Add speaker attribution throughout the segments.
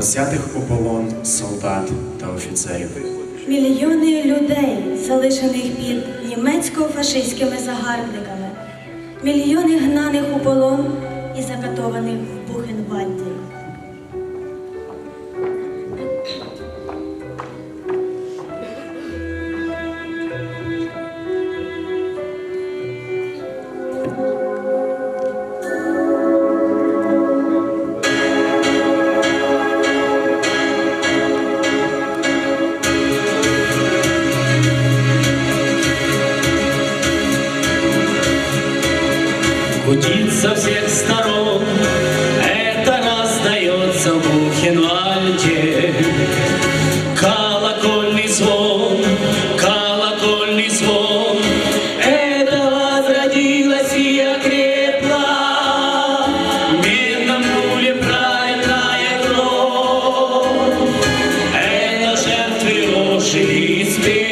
Speaker 1: взятих у полон солдат та офіцерів.
Speaker 2: Мільйони людей, залишених під німецько-фашистськими загарбниками, мільйони гнаних у полон і закатованих в Бухенвальді.
Speaker 1: she's.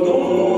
Speaker 1: Господу.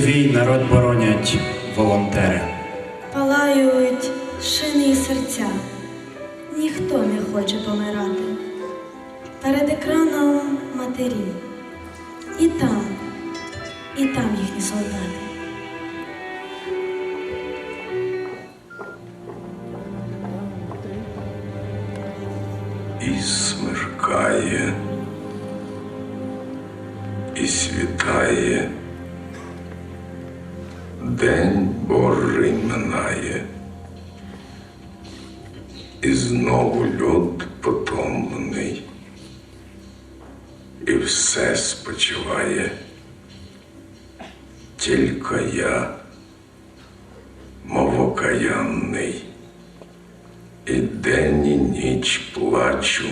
Speaker 1: Передовій, народ боронять волонтери.
Speaker 3: День Божий минає, і знову люд потомлений, і все спочиває, тільки я, мов окаянний. І день і ніч плачу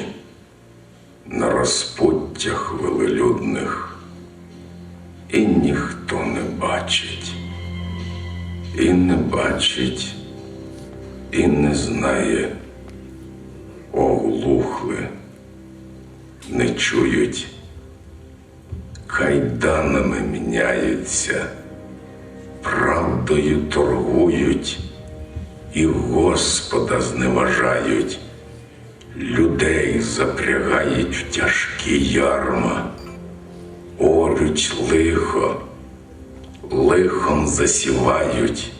Speaker 3: на розпуттях велелюдних, і ніхто не бачить, і не бачить, і не знає, оглухли, не чують, кайданами міняються, правдою торгують і Господа зневажають, людей запрягають в тяжкі ярма, орють лихо, лихом засівають,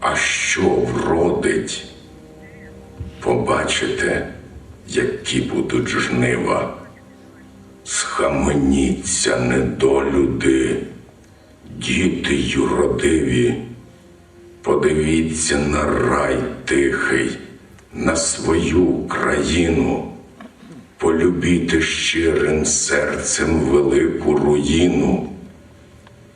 Speaker 3: а що вродить, побачите, які будуть жнива. Схаменіться недолюди, діти юродиві. Подивіться на рай тихий, на свою країну, полюбіте щирим серцем велику руїну,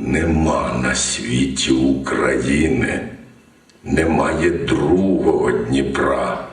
Speaker 3: Нема на світі України, немає другого Дніпра.